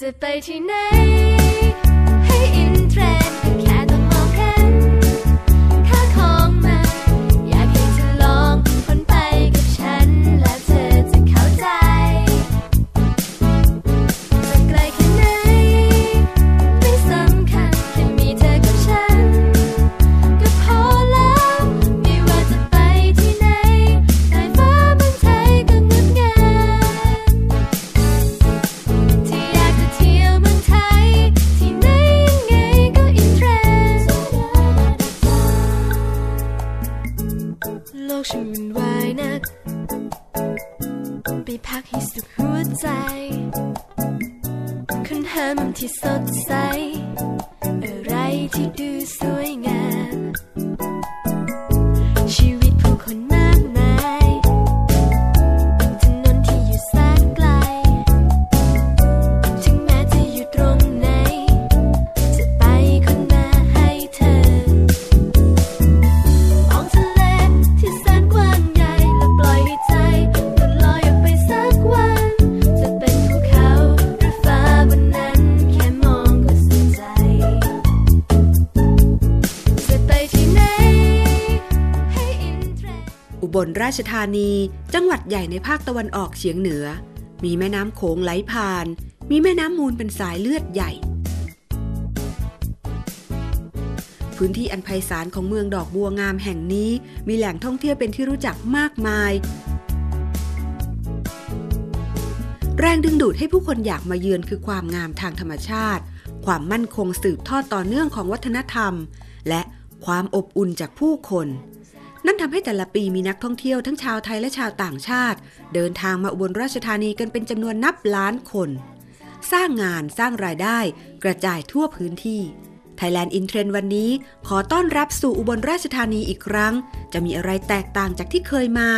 จะไป ที่ อุบลราชธานี จังหวัดใหญ่ในภาคตะวันออกเฉียงเหนือ มีแม่น้ำโขงไหลผ่าน มีแม่น้ำมูลเป็นสายเลือดใหญ่ พื้นที่อันไพศาลของเมืองดอกบัวงามแห่งนี้ มีแหล่งท่องเที่ยวเป็นที่รู้จักมากมาย แรงดึงดูดให้ผู้คนอยากมาเยือนคือความงามทางธรรมชาติ ความมั่นคงสืบทอดต่อเนื่องของวัฒนธรรม และความอบอุ่นจากผู้คน นั่นทำให้แต่ละปีมีนักท่องเที่ยวทั้งชาวไทยและชาวต่างชาติ เดินทางมาอุบลราชธานีกันเป็นจำนวนนับล้านคน สร้างงานสร้างรายได้ กระจายทั่วพื้นที่ Thailand in Trend วันนี้ ขอต้อนรับสู่อุบลราชธานีอีกครั้ง จะมีอะไรแตกต่างจากที่เคยมา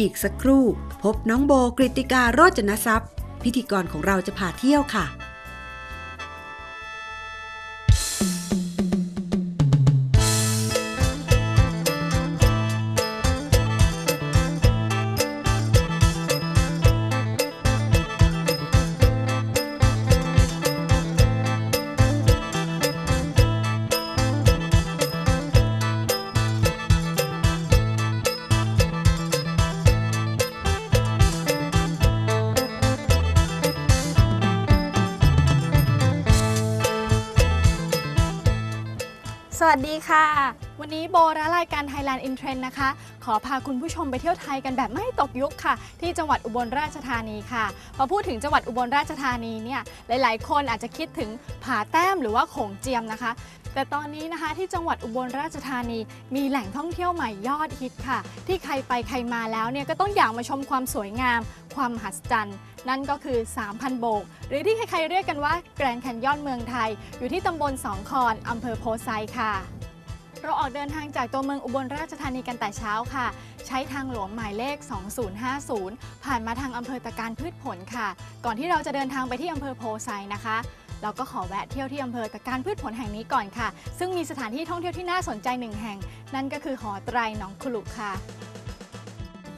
อีกสักครู่ พบน้องโบกริติการโรจนทรัพย์ พิธีกรของเราจะพาเที่ยวค่ะ สวัสดีค่ะ วันนี้โบและรายการ Thailand in Trend นะคะ ขอพาคุณผู้ชมไปเที่ยวไทยกันแบบไม่ตกยุคค่ะ ที่จังหวัดอุบลราชธานีค่ะ พอพูดถึงจังหวัดอุบลราชธานีเนี่ย หลาย ๆ คนอาจจะคิดถึงผาแต้มหรือว่าโขงเจียมนะคะ แต่ตอนนี้นะคะที่จังหวัดอุบลราชธานีมีแหล่งท่องเที่ยวใหม่ยอดฮิตค่ะ ที่ใครไปใครมาแล้วเนี่ยก็ต้องอยากมาชมความสวยงาม ความมหัศจรรย์นั่นก็คือ 3,000 โบก หรือที่ใครๆเรียกกันว่าแกรนด์แคนยอนเมืองไทย อยู่ที่ตำบลสองคอนอำเภอโพไซค่ะ เราออกเดินทางจากตัวเมืองอุบลราชธานีกันแต่เช้าค่ะ ใช้ทางหลวงหมายเลข 2050 ผ่านมาทางอำเภอตะการพืชผลค่ะ ก่อนที่เราจะเดินทางไปที่อำเภอโพไซนะคะเราก็ขอแวะเที่ยวที่อำเภอตะการพืชผลแห่งนี้ก่อนค่ะ ซึ่งมีสถานที่ท่องเที่ยวที่น่าสนใจหนึ่งแห่ง นั่นก็คือหอไตรหนองคลุค่ะ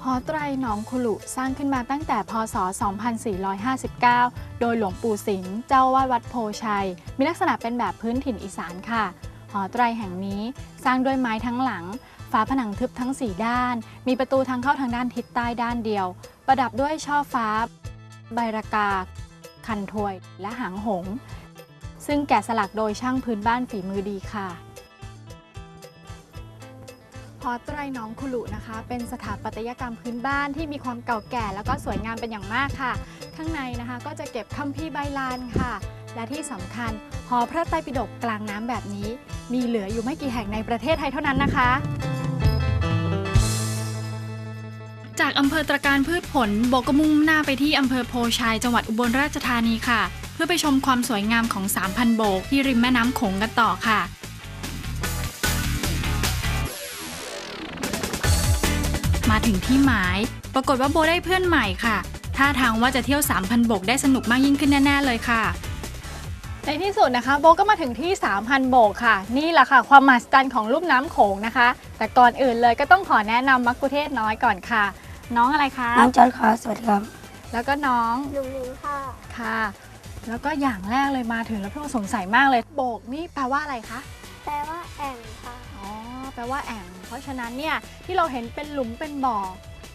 หอไตรหนองคลุสร้างขึ้นมาตั้งแต่พศ 2459 โดยหลวงปู่สิงห์เจ้าวาดวัดโพชัย มีลักษณะเป็นแบบพื้นถิ่นอีสานค่ะ อไตรแห่งนี้ สร้างด้วยไม้ทั้งหลัง ฝาผนังทึบทั้ง 4 ด้าน มีประตูทางเข้าทางด้านทิศใต้ด้านเดียว ประดับด้วยช่อฟ้า ใบรากา คันถวย และหางหง ซึ่งแกะสลักโดยช่างพื้นบ้านฝีมือดีค่ะหอไตรน้องคุลุนะคะ เป็นสถาปัตยกรรมพื้นบ้านที่มีความเก่าแก่ แล้วก็สวยงามเป็นอย่างมากค่ะ ข้างในนะคะก็จะเก็บคัมภีร์ใบลานค่ะ และที่สำคัญหอพระไตรปิฎกกลางน้ำแบบนี้ มีเหลืออยู่ไม่กี่แห่งในประเทศไทยเท่านั้นนะคะ จากอำเภอตรการพืชผลโบกมุ่งหน้าไปที่อำเภอโพชัยจังหวัดอุบลราชธานีค่ะ เพื่อไปชมความสวยงามของ 3,000 โบก ที่ริมแม่น้ำโขงกันต่อค่ะมาถึงที่หมาย ปรากฏว่าโบได้เพื่อนใหม่ค่ะ ท่าทางว่าจะเที่ยว 3,000โบกได้สนุกมากยิ่งขึ้นแน่ ๆ เลยค่ะ ในที่สุดนะคะโบก็มาถึงที่ 3,000 โบกค่ะ นี่แหละค่ะ ความมหัศจรรย์ของลุ่มน้ำโขงนะคะ แต่ก่อนอื่นเลยก็ต้องขอแนะนำมักคุเทศน้อยก่อนค่ะ น้องอะไรคะน้องจอร์ดค่ะสวัสดีครับ แล้วก็น้องลุงลิงค่ะค่ะ แล้วก็อย่างแรกเลยมาถึงแล้วพี่โอสงสัยมากเลยโบกนี่แปลว่าอะไรคะแปลว่าแอ่งค่ะอ๋อแปลว่าแอ่ง เพราะฉะนั้นเนี่ยที่เราเห็นเป็นหลุมเป็นบ่อ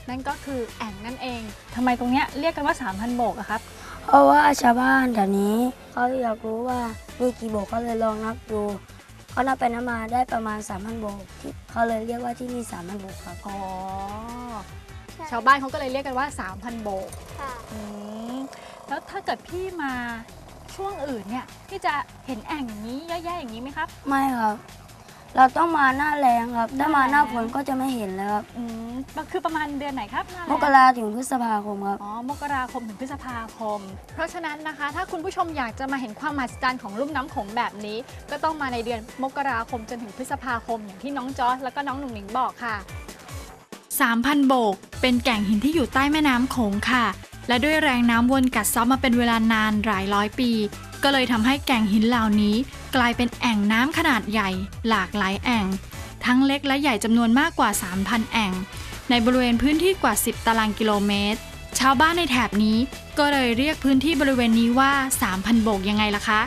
นั่นก็คือแอ่งนั่นเองทำไมตรงเนี้ยเรียกกันว่า 3,000 โบกอะครับ เพราะว่าชาวบ้านแถวนี้เขาอยากรู้ว่ามีกี่โบกเขาเลยลองนับดูเขานับไปนับมาได้ประมาณ3,000โบกที่เขาเลยเรียกว่าที่นี่3,000โบกครับอ๋อชาวบ้านเขาก็เลยเรียกกันว่า 3,000 โบกค่ะอืมแล้วถ้าเกิดพี่มาช่วงอื่นเนี่ยพี่จะเห็นแอ่งอย่างนี้เยอะแยะอย่างนี้ไหมครับ ไม่ครับ เราต้องมาหน้าแรงครับ ถ้ามาหน้าฝนก็จะไม่เห็นแล้วครับอืมมันคือประมาณเดือนไหนครับหน้าแล้งมกราถึงพฤษภาคมครับ อ๋อ มกราคมถึงพฤษภาคม เพราะฉะนั้นนะคะ ถ้าคุณผู้ชมอยากจะมาเห็นความมหัศจรรย์ของลุ่มน้ำโขงแบบนี้ ก็ต้องมาในเดือนมกราคมจนถึงพฤษภาคม อย่างที่น้องจอร์จแล้วก็น้องหนุ่งหนิงบอกค่ะ 3,000 โบก เป็นแก่งหินที่อยู่ใต้แม่น้ำโขงค่ะ และด้วยแรงน้ำวนกัดเซ้อมาเป็นเวลานานหลายร้อยปี ก็เลยทำให้แก่งหินเหล่านี้ กลายเป็นแอ่งน้ำขนาดใหญ่ หลากหลายแอ่ง ทั้งเล็กและใหญ่จำนวนมากกว่า 3,000 แอ่ง ในบริเวณพื้นที่กว่า 10 ตารางกิโลเมตร ชาวบ้านในแถบนี้ก็เลยเรียกพื้นที่บริเวณนี้ว่า 3,000 โบกยังไงล่ะคะ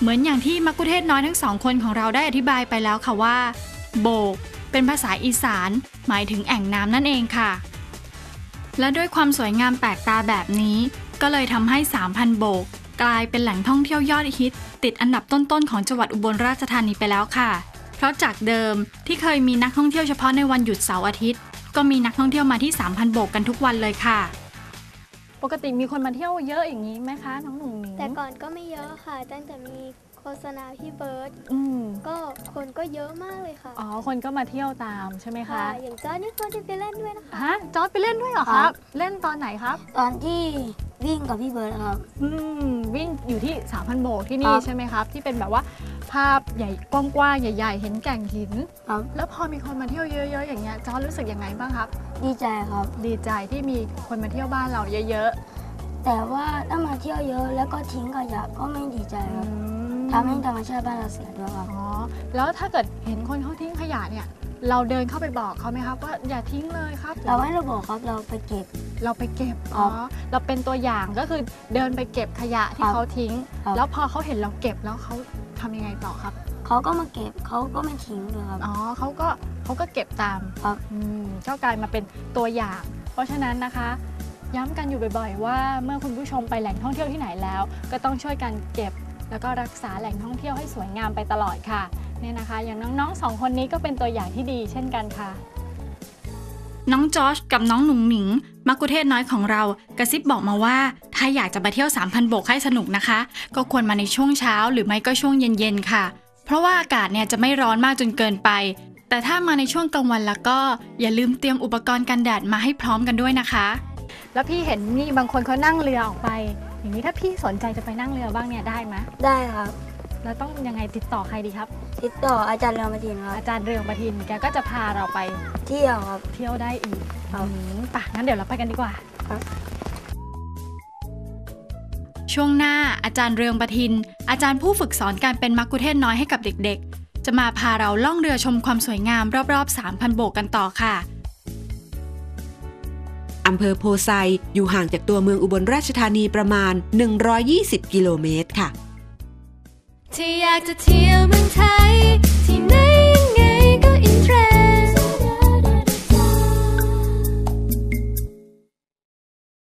เหมือนอย่างที่มักคุเทศน้อยทั้งสองคนของเราได้อธิบายไปแล้วค่ะว่า โบก เป็นภาษาอีสาน หมายถึงแอ่งน้ำนั่นเองค่ะ และด้วยความสวยงามแปลกตาแบบนี้ ก็เลยทำให้ 3,000 โบก กลายเป็นแหล่งท่องเที่ยวยอดฮิต ติดอันดับต้นๆ ของจังหวัดอุบลราชธานีไปแล้วค่ะ เพราะจากเดิมที่เคยมีนักท่องเที่ยวเฉพาะในวันหยุดเสาร์อาทิตย์ ก็มีนักท่องเที่ยวมาที่ 3,000 โบกกันทุกวันเลยค่ะ ปกติมีคนมาเที่ยวเยอะอย่างนี้ไหมคะน้องหนุ่งหนิงแต่ก่อนก็ไม่เยอะค่ะ ตั้งแต่มีโฆษณาพี่เบิร์ตอืมก็คนก็เยอะมากเลยค่ะอ๋อคนก็มาเที่ยวตามใช่ไหมคะอย่างจอร์จนี่ก็จะไปเล่นด้วยนะคะ ฮะจอร์จไปเล่นด้วยเหรอคครัรับ บ เล่นตอนไหนครับ ตอนที่วิ่งกับพี่เบิร์ดครับ อืมวิ่ง อยู่ที่3,000โบกที่นี่ครับใช่ไหมครับ ที่เป็นแบบว่าภาพใหญ่กว้างๆใหญ่ ๆ เห็นแก่งหิน ครับแล้วพอมีคนมาเที่ยวเยอะ ๆ อย่างเงี้ยจอร์จรู้สึกยังไงบ้างครับ ดีใจครับ ดีใจที่มีคนมาเที่ยวบ้านเราเยอะแต่ว่าถ้ามาเที่ยวเยอะแล้วก็ทิ้งขยะก็ไม่ดีใจๆครับอืมทำให้ธรรมชาติบ้านเราเสียด้วยครับ อ๋อแล้วถ้าเกิดเห็นคนเขาทิ้งขยะเนี่ย เราเดินเข้าไปบอกเขาไหมครับ ว่าอย่าทิ้งเลยครับเราไม่ระบอกครับเราไปเก็บ เราไปเก็บคอ๋รัอบเราเป็นตัวอย่างก็คือเดินไปเก็บขยะที่ครับเขาทิ้งครับแล้วพอเขาเห็นเราเก็บแล้วเขาทำยังไงต่อครับเขาก็มาเก็บเขาก็ไม่ทิ้งเลยครับอ๋อเขาก็เขาก็เก็บตามครับอืมก็กลายมาเป็นตัวอย่าง เพราะฉะนั้นนะคะย้ำกันอยู่บ่อยๆ ว่าเมื่อคุณผู้ชมไปแหล่งท่องเที่ยวที่ไหนแล้ว ก็ต้องช่วยกันเก็บ แล้วก็รักษาแหล่งท่องเที่ยวให้สวยงามไปตลอดค่ะเนี่ยนะคะ อย่างน้องๆสองคนนี้ก็เป็นตัวอย่างที่ดีเช่นกันค่ะ น้องจอชกับน้องหนุ่งหนิงมักคุเทศน้อยของเรากระซิบบอกมาว่า ถ้าอยากจะมาเที่ยว 3,000โบกให้สนุกนะคะ ก็ควรมาในช่วงเช้าหรือไม่ก็ช่วงเย็นๆค่ะ เพราะว่าอากาศเนี่ยจะไม่ร้อนมากจนเกินไป แต่ถ้ามาในช่วงกลางวันแล้วก็อย่าลืมเตรียมอุปกรณ์กันแดดมาให้พร้อมกันด้วยนะคะ แล้วพี่เห็นนี่บางคนเขานั่งเรือออกไป อย่างนี้ถ้าพี่สนใจจะไปนั่งเรือบ้างเนี่ยได้ไหมได้ครับ แล้วต้องยังไงติดต่อใครดีครับ ติดต่ออาจารย์เรืองมาทินครับอาจารย์เรืองประทินแกก็จะพาเราไปเที่ยวครับ เที่ยวได้อีกครับ อืมป่ะงั้นเดี๋ยวเราไปกันดีกว่าช่วงหน้าอาจารย์เรืองประทิน อาจารย์ผู้ฝึกสอนการเป็นมักคุเทศน้อยให้กับเด็กๆ จะมาพาเราล่องเรือชมความสวยงามรอบๆ 3,000 โบกกันต่อค่ะ อำเภอโพไซอยู่ห่างจากตัวเมืองอุบลราชธานีประมาณ 120 กิโลเมตรค่ะ ที่อยากจะเที่ยวเมืองไทยที่ไหน